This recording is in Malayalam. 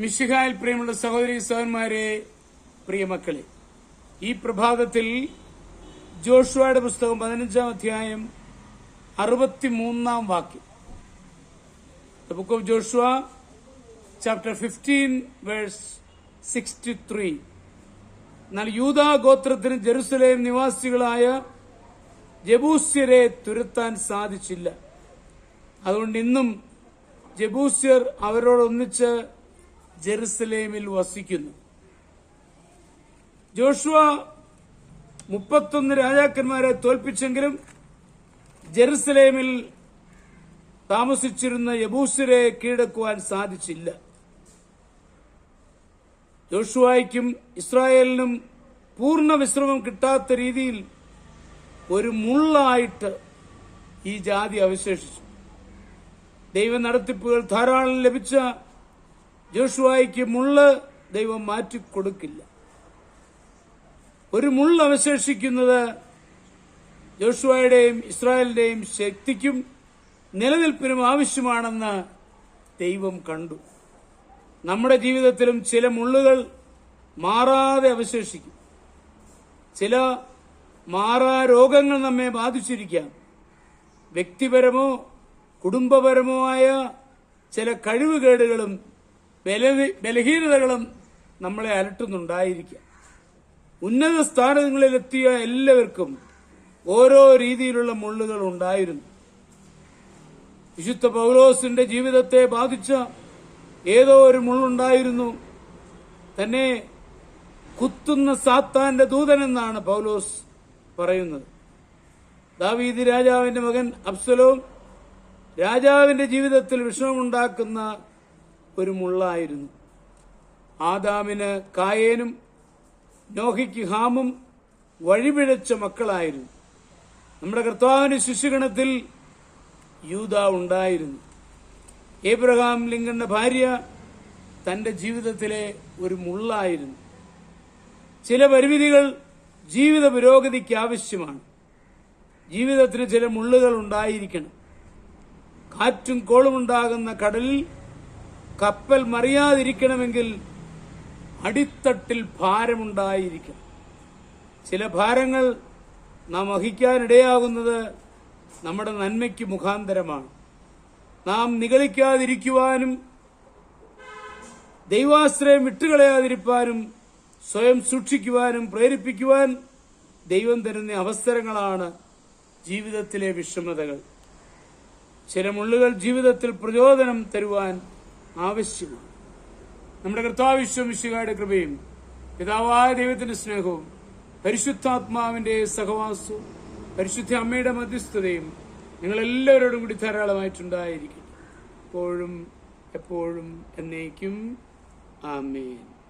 മിശിഹായിൽ പ്രിയമുള്ള സഹോദരി സഹോദരന്മാരെ പ്രിയമക്കളെ ഈ പ്രഭാതത്തിൽ ജോഷുവയുടെ പുസ്തകം പതിനഞ്ചാം അധ്യായം അറുപത്തിമൂന്നാം വാക്യം. Book of Joshua chapter fifteen verse sixty three എന്നാൽ യൂതാ ഗോത്രത്തിന് ജെറുസലേം നിവാസികളായ ജബൂസ്യരെ തുരത്താൻ സാധിച്ചില്ല. അതുകൊണ്ട് ഇന്നും ജബൂസ്യർ അവരോടൊന്നിച്ച് ജെറുസലേമിൽ വസിക്കുന്നു. ജോഷുവ മുപ്പത്തൊന്ന് രാജാക്കന്മാരെ തോൽപ്പിച്ചെങ്കിലും ജെറുസലേമിൽ താമസിച്ചിരുന്ന യബൂസ്യരെ കീഴടക്കുവാൻ സാധിച്ചില്ല. ജോഷുവായ്ക്കും ഇസ്രായേലിനും പൂർണ വിശ്രമം കിട്ടാത്ത രീതിയിൽ ഒരു മുള്ളായിട്ട് ഈ ജാതി അവശേഷിച്ചു. ദൈവ നടത്തിപ്പുകൾ ധാരാളം ലഭിച്ച ജോഷുവായിക്ക് മുള്ള് ദൈവം മാറ്റിക്കൊടുക്കില്ല. ഒരു മുൾ അവശേഷിക്കുന്നത് ജോഷുവയുടെയും ഇസ്രായേലിന്റെയും ശക്തിക്കും നിലനിൽപ്പിനും ആവശ്യമാണെന്ന് ദൈവം കണ്ടു. നമ്മുടെ ജീവിതത്തിലും ചില മുള്ളുകൾ മാറാതെ അവശേഷിക്കും. ചില മാറാ രോഗങ്ങൾ നമ്മെ ബാധിച്ചിരിക്കാം. വ്യക്തിപരമോ കുടുംബപരമോ ആയ ചില കഴിവുകേടുകളും ബലഹീനതകളും നമ്മളെ അലട്ടുന്നുണ്ടായിരിക്കാം. ഉന്നത സ്ഥാനങ്ങളിലെത്തിയ എല്ലാവർക്കും ഓരോ രീതിയിലുള്ള മുള്ളുകൾ ഉണ്ടായിരുന്നു. വിശുദ്ധ പൗലോസിന്റെ ജീവിതത്തെ ബാധിച്ച ഏതോ ഒരു മുള്ളുണ്ടായിരുന്നു. തന്നെ കുത്തുന്ന സാത്താന്റെ ദൂതനെന്നാണ് പൗലോസ് പറയുന്നത്. ദാവീദ് രാജാവിന്റെ മകൻ അബ്സലോം രാജാവിന്റെ ജീവിതത്തിൽ വിഷമമുണ്ടാക്കുന്ന ഒരു മുള്ളായിരുന്നു. ആദാമിന് കായേനും നോഹിക്ക് ഹാമും വഴിപിഴച്ച മക്കളായിരുന്നു. നമ്മുടെ കർത്താവിന്റെ ശിശുഗണത്തിൽ യൂത ഉണ്ടായിരുന്നു. ഏബ്രഹാം ലിംഗന്റെ ഭാര്യ തന്റെ ജീവിതത്തിലെ ഒരു മുള്ളായിരുന്നു. ചില പരിമിതികൾ ജീവിത പുരോഗതിക്ക് ആവശ്യമാണ്. ജീവിതത്തിന് ചില മുള്ളുകൾ ഉണ്ടായിരിക്കണം. കാറ്റും കോളുമുണ്ടാകുന്ന കടലിൽ കപ്പൽ മറിയാതിരിക്കണമെങ്കിൽ അടിത്തട്ടിൽ ഭാരമുണ്ടായിരിക്കണം. ചില ഭാരങ്ങൾ നാം വഹിക്കാനിടയാകുന്നത് നമ്മുടെ നന്മയ്ക്ക് മുഖാന്തരമാണ്. നാം നിഗളിക്കാതിരിക്കുവാനും ദൈവാശ്രയം വിട്ടുകളയാതിരിക്കാനും സ്വയം സൂക്ഷിക്കുവാനും പ്രേരിപ്പിക്കുവാൻ ദൈവം തരുന്ന അവസരങ്ങളാണ് ജീവിതത്തിലെ വിഷമതകൾ. ചില മുള്ളുകൾ ജീവിതത്തിൽ പ്രചോദനം തരുവാൻ ആവശ്യമാണ്. നമ്മുടെ കർത്താവിശ്വമിശുകാരുടെ കൃപയും പിതാവായ ദൈവത്തിന്റെ സ്നേഹവും പരിശുദ്ധാത്മാവിന്റെ സഹവാസവും പരിശുദ്ധ അമ്മയുടെ മധ്യസ്ഥതയും നിങ്ങൾ എല്ലാവരോടും കൂടി ധാരാളമായിട്ടുണ്ടായിരിക്കും എപ്പോഴും എപ്പോഴും എന്നേക്കും. ആമേൻ.